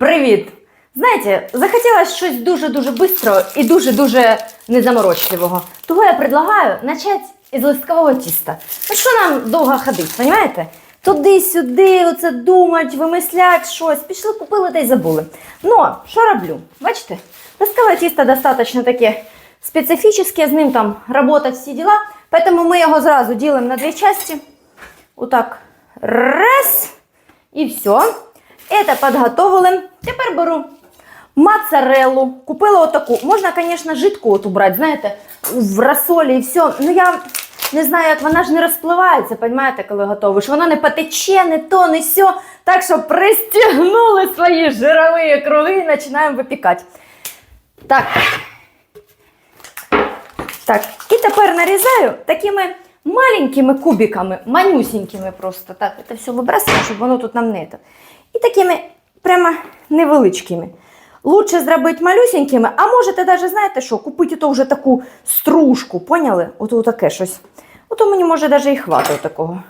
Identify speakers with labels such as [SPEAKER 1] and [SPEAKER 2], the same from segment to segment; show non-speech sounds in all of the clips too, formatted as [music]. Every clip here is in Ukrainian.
[SPEAKER 1] Привіт! Знаєте, захотілося щось дуже-дуже швидко і дуже-дуже незаморочливого. Того я предлагаю почати із листкового тіста. Ну що нам довго ходити, розумієте? Туди-сюди, оце думать, вимислять щось. Пішли, купили та й забули. Ну, що роблю? Бачите? Листкове тісто достатньо таке специфічне, з ним там працювати всі діла. Поэтому ми його зразу ділимо на дві частини. Отак. Раз. І все. Это подготовили. Тепер беру моцареллу. Купила отаку. Можна, звісно, жидку от убрати, знаєте, в розсолі і все. Ну я не знаю, як вона ж не розпливається, розумієте, коли готовиш. Вона не потече, не то, не сьо. Так що пристягнули свої жирові круги і починаємо випікати. Так. Так, і тепер нарізаю такими маленькими кубиками, манюсінькими просто. Так, це все вибрасуємо, щоб воно тут нам не. І такими прямо невеличкими. Лучше зробити малюсенькими, а можете навіть, знаєте що, купити то вже таку стружку, поняли? Ото таке щось. Ото мені може навіть і хватить такого.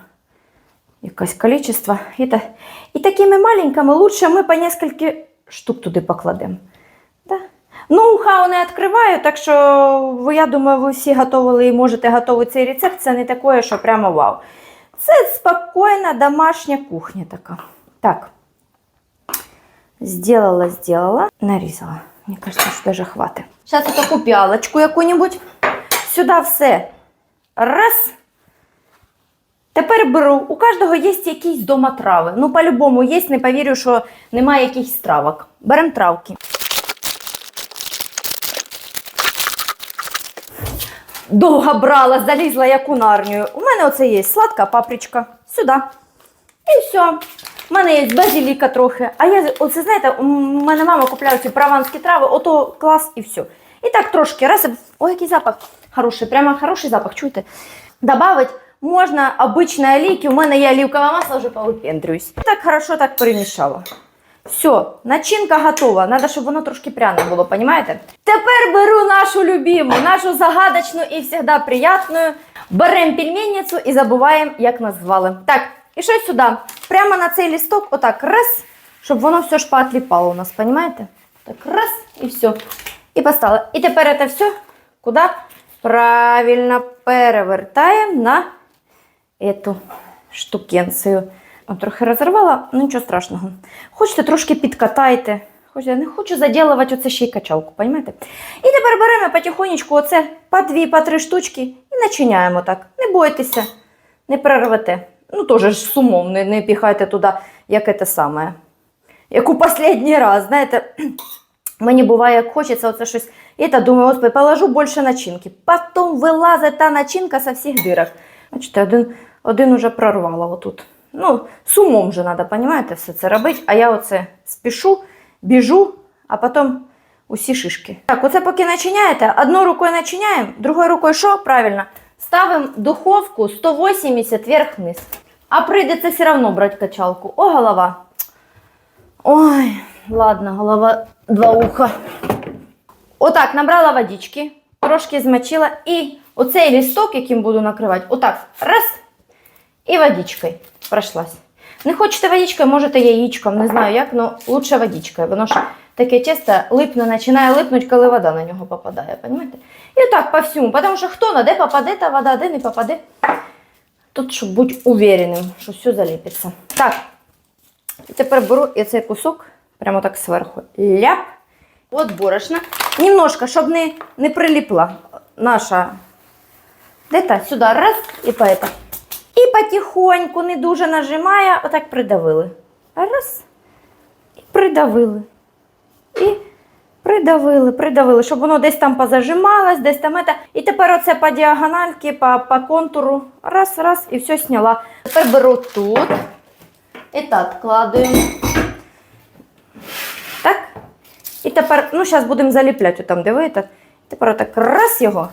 [SPEAKER 1] Якесь количество. І, та... і такими маленькими лучше ми по нескільки штук туди покладемо. Да? Ну, хау не відкриваю, так що я думаю, ви всі готували і можете готувати цей рецепт. Це не таке, що прямо вау. Це спокійна домашня кухня така. Так. Сделала, сделала, нарізала. Мені кажется, що даже хватить. Зараз таку піалочку яку-небудь. Сюди все. Раз. Тепер беру. У кожного є якісь дома трави. Ну, по-любому є, не повірю, що немає якихось травок. Беремо травки. Довго брала, залізла як у нарнію. У мене оце є сладка папричка. Сюди. І все. У мене є базиліка трохи. А я, оце знаєте, у мене мама купляє ці прованські трави, ото клас і все. І так трошки раз. Ой, який запах хороший, прямо хороший запах, чуєте? Добавить можна обичної олійки, у мене є олівкове масло, вже повипендрююсь. Так хорошо так перемішала. Все, начинка готова. Надо, щоб воно трошки пряне було, понимаете? Тепер беру нашу любиму, нашу загадочну і завжди приятну. Беремо пельменницю і забуваємо, як назвали. Так, і що сюди? Прямо на цей лісток, отак, раз, щоб воно все ж поотліпало у нас, понимаете? Так, раз, і все. І поставила. І тепер це все куди? Правильно перевертаємо на эту штукенцію. О, трохи розірвала, ну нічого страшного. Хочете, трошки підкатайте. Хочете, не хочу заділувати оце ще й качалку, розумієте? І тепер беремо потихонечку оце по дві, по три штучки і начиняємо так. Не бойтеся, не прорвете. Ну, теж ж з умом, не, не піхайте туди, як це саме. Як у останній раз, знаєте, мені буває, як хочеться оце щось. І та думаю, господи, положу більше начинки. Потім вилазить та начинка со всіх дирок. Бачите, один, один уже прорвала отут. Ну, з умом же треба, розумієте, все це робити. А я оце спішу, біжу, а потім усі шишки. Так, оце поки начиняєте, одною рукою начиняємо, другою рукою що? Правильно. Ставимо духовку 180 вверх-вниз. А прийдеться все одно брати качалку. О, голова. Ой, ладно, голова два уха. Отак, набрала водички, трошки змочила і оцей лісток, яким буду накривати, отак, раз, і водичкою пройшлась. Не хочете водичкою, можете яєчком, не знаю як, але лучше водичкою. Воно ж таке тісто липне, починає липнути, коли вода на нього попадає, розумієте? І отак по всьому, тому що хто на де попаде та вода, де не попаде. Тут, щоб бути увереним, що все заліпиться. Так, тепер беру і цей кусок, прямо так зверху, ляп, от борошна. Немножко, щоб не, не приліпла наша де-то сюди, раз, і по это. І потихоньку, не дуже нажимає, отак придавили. Раз. І придавили. І придавили, придавили, щоб воно десь там позажималось, десь там это. І тепер оце по діагональки, по, по контуру. Раз, раз, і все сняла. Тепер беру тут. І так відкладуємо. Так. І тепер, ну, зараз будемо заліпляти там, де так. Тепер отак раз його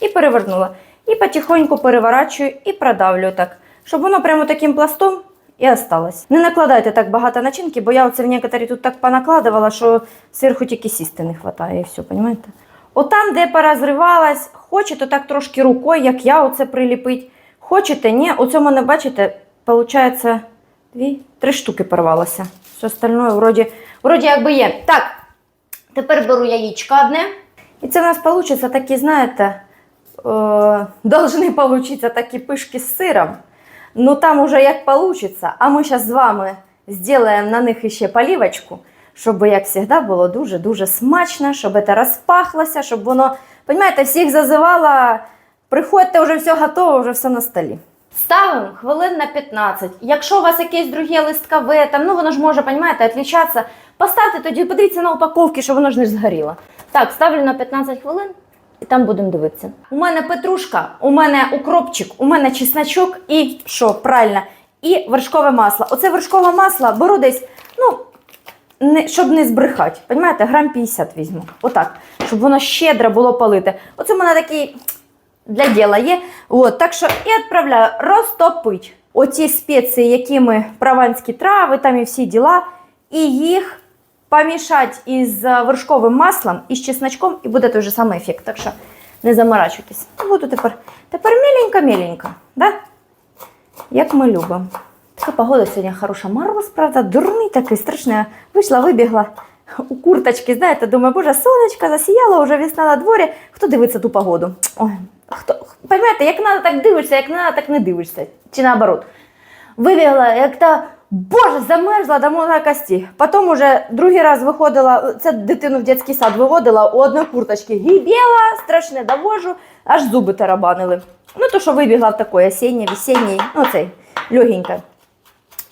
[SPEAKER 1] і перевернула. І потихоньку переворачую і продавлю так, щоб воно прямо таким пластом і осталось. Не накладайте так багато начинки, бо я оце в некоторі тут так понакладувала, що зверху тільки сісти не вистачає і все, розумієте? Отам, де порозривалась, хочете так трошки рукою, як я оце приліпить. Хочете, ні, у цьому не бачите, виходить, дві, три штуки порвалося. Все остальное вроді вроді якби є. Так, тепер беру яєчко одне. І це в нас вийде такі, знаєте, е, [laughs] должны получиться такі пишки з сиром. Ну там уже як получится. А ми зараз з вами зробимо на них іще полівочку, щоб, як завжди, було дуже-дуже смачно, щоб це розпахлося, щоб воно, розумієте, всіх зазивало. Приходьте, вже все готово, вже все на столі. Ставимо хвилин на 15. Якщо у вас якесь друге листкове, там, ну воно ж може, розумієте, відлічатися, поставте тоді, подивіться на упаковки, що воно ж не згоріло. Так, ставлю на 15 хвилин і там будемо дивитися. У мене петрушка, у мене укропчик, у мене чесночок і що, правильно, і вершкове масло. Оце вершкове масло беру десь, ну, не, щоб не збрехати. Понімаєте, грам 50 візьму. Отак, щоб воно щедро було палити. Оце в мене такий для діла є. От, так що і відправляю розтопить оці спеції, які ми прованські трави, там і всі діла, і їх помішати із е, вершковим маслом і з чесночком, і буде той же самий ефект. Так що не заморачуйтесь. Буду тепер. Тепер міленько-міленько. Да? Як ми любимо. Така погода сьогодні хороша. Мороз, правда, дурний такий, страшний. Вийшла, вибігла у курточки, знаєте, думаю, боже, сонечко засіяло, вже весна на дворі. Хто дивиться ту погоду? Ой, хто, поймете, як надо, так дивишся, як надо, так не дивишся. Чи наоборот. Вибігла, як та, боже, замерзла до на кості. Потім уже другий раз виходила, це дитину в дитячий сад виводила у одної курточки. Гібела, страшне довожу, аж зуби тарабанили. Ну, то, що вибігла в такої осінній, весенній, ну цей, легенька.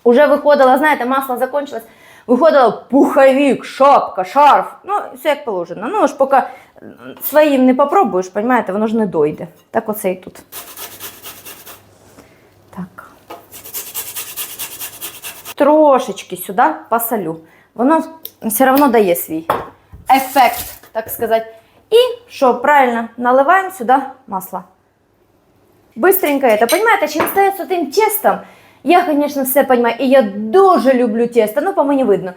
[SPEAKER 1] Уже виходила, знаєте, масло закончилось. Виходила пуховик, шапка, шарф. Ну, все як положено. Ну, ж поки своїм не попробуєш, розумієте, воно ж не дойде. Так оце і тут. Трошечки сюди посолю. Воно все одно дає свій ефект, так сказати. І що, правильно, наливаємо сюди масло. Быстренько это. Понимаете, чим стає з тим тестом, я, звісно, все розумію, і я дуже люблю тесто, ну, по мені видно.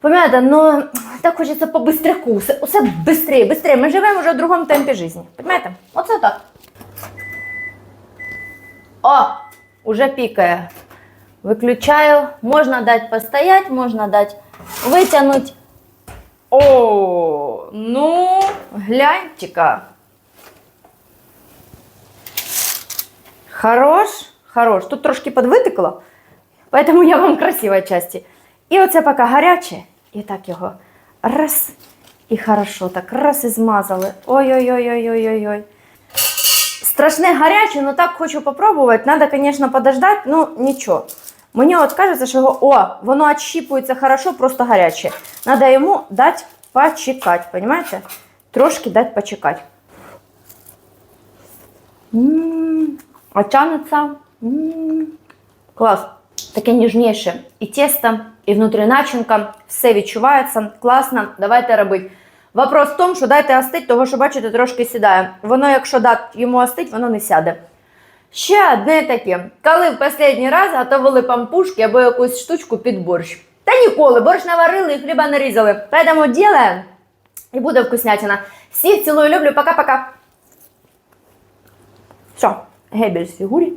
[SPEAKER 1] Понимаєте, ну, так хочеться по бистряку, все, все быстрее, быстрее. Ми живемо вже в другому темпі життя. Понимаєте? Оце так. О, уже пікає. Виключаю. Можна дати постоять, можна дати витягнути. О, ну, гляньте-ка. Хорош, хорош. Тут трошки подвитекло, поэтому я вам красивої часті. І оце поки гаряче, і так його раз, і хорошо, так раз і змазали. Ой-ой-ой-ой-ой-ой. Страшне гаряче, но так хочу попробувати. Надо, конечно, подождать, ну нічого. Мені от кажеться, що о, воно отщіпується хорошо, просто гаряче. Надо йому дати почекати, понимаете? Трошки дати почекати. М, А тянется. М, Клас. Таке ніжніше. І тесто, і внутрі начинка. Все відчувається. Класно. Давайте робити. Вопрос в тому, що дайте остить, того що бачите, трошки сідає. Воно, якщо дати йому остить, воно не сяде. Ще одне таке. Коли в останній раз готували пампушки або якусь штучку під борщ. Та ніколи, борщ наварили і хліба нарізали. Поэтому ділаємо і буде вкуснятина. Всіх цілую, люблю, пока-пока. Все, гебель з фігурі.